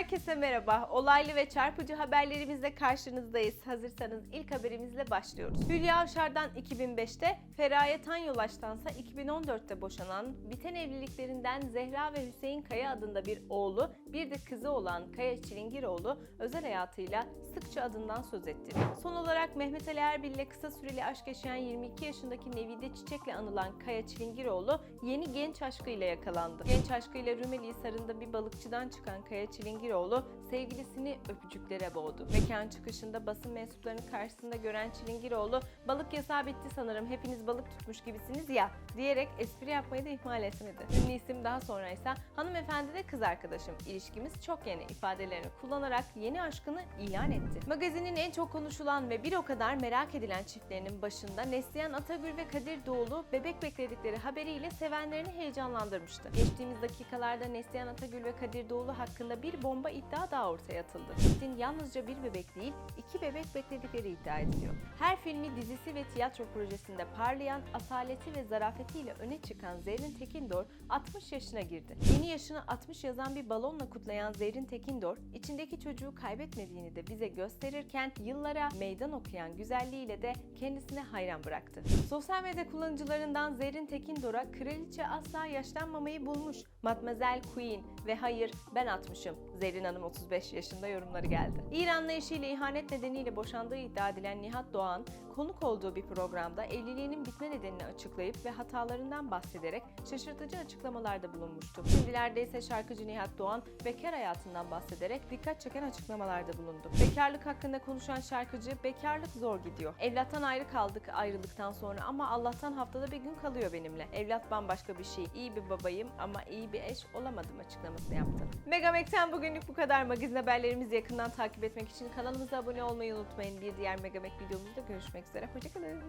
Herkese merhaba. Olaylı ve çarpıcı haberlerimizle karşınızdayız. Hazırsanız ilk haberimizle başlıyoruz. Hülya Avşar'dan 2005'te, Feraye Tanyolaş'tansa 2014'te boşanan, biten evliliklerinden Zehra ve Hüseyin Kaya adında bir oğlu, bir de kızı olan Kaya Çilingiroğlu özel hayatıyla sıkça adından söz etti. Son olarak Mehmet Ali Erbil ile kısa süreli aşk yaşayan 22 yaşındaki Nevide Çiçek'le anılan Kaya Çilingiroğlu yeni genç aşkıyla yakalandı. Genç aşkıyla Rumeli Hisarı'nda bir balıkçıdan çıkan Kaya Çilingiroğlu sevgilisini öpücüklere boğdu. Mekan çıkışında basın mensuplarının karşısında gören Çilingiroğlu balık yasağı bitti sanırım hepiniz balık tutmuş gibisiniz ya diyerek espri yapmayı da ihmal etmedi. Ünlü isim daha sonra ise hanımefendi de kız arkadaşım ilişkimiz çok yeni ifadelerini kullanarak yeni aşkını ilan etti. Magazinin en çok konuşulan ve bir o kadar merak edilen çiftlerinin başında Neslihan Atagül ve Kadir Doğulu bebek bekledikleri haberiyle sevenlerini heyecanlandırmıştı. Geçtiğimiz dakikalarda Neslihan Atagül ve Kadir Doğulu hakkında bir bomba iddia daha ortaya atıldı. Çiftin yalnızca bir bebek değil, iki bebek bekledikleri iddia ediliyor. Her filmi, dizisi ve tiyatro projesinde parlayan asaleti ve zarafetiyle öne çıkan Zerrin Tekindor 60 yaşına girdi. Yeni yaşını 60 yazan bir balonla kutlayan Zerrin Tekindor, içindeki çocuğu kaybetmediğini de bize gösterirken yıllara meydan okuyan güzelliğiyle de kendisine hayran bıraktı. Sosyal medya kullanıcılarından Zerrin Tekindor'a kraliçe asla yaşlanmamayı bulmuş, Matmazel Queen ve hayır ben 60'ım, Zerrin Hanım 35 yaşında yorumları geldi. İranlı eşiyle ihanet nedeniyle boşandığı iddia edilen Nihat Doğan, konuk olduğu bir programda evliliğinin bitme nedenini açıklayıp ve hatalarından bahsederek şaşırtıcı açıklamalarda bulunmuştu. Şimdilerde ise şarkıcı Nihat Doğan bekar hayatından bahsederek dikkat çeken açıklamalarda bulundu. Bekarlık hakkında konuşan şarkıcı bekarlık zor gidiyor. Evlattan ayrı kaldık ayrılıktan sonra ama Allah'tan haftada bir gün kalıyor benimle. Evlat bambaşka bir şey. İyi bir babayım ama iyi bir eş olamadım açıklamasını yaptı. Megamek'ten bugünlük bu kadar. Magazin haberlerimizi yakından takip etmek için kanalımıza abone olmayı unutmayın. Bir diğer Megamek videomuzda görüşmek üzere. Hoşçakalın.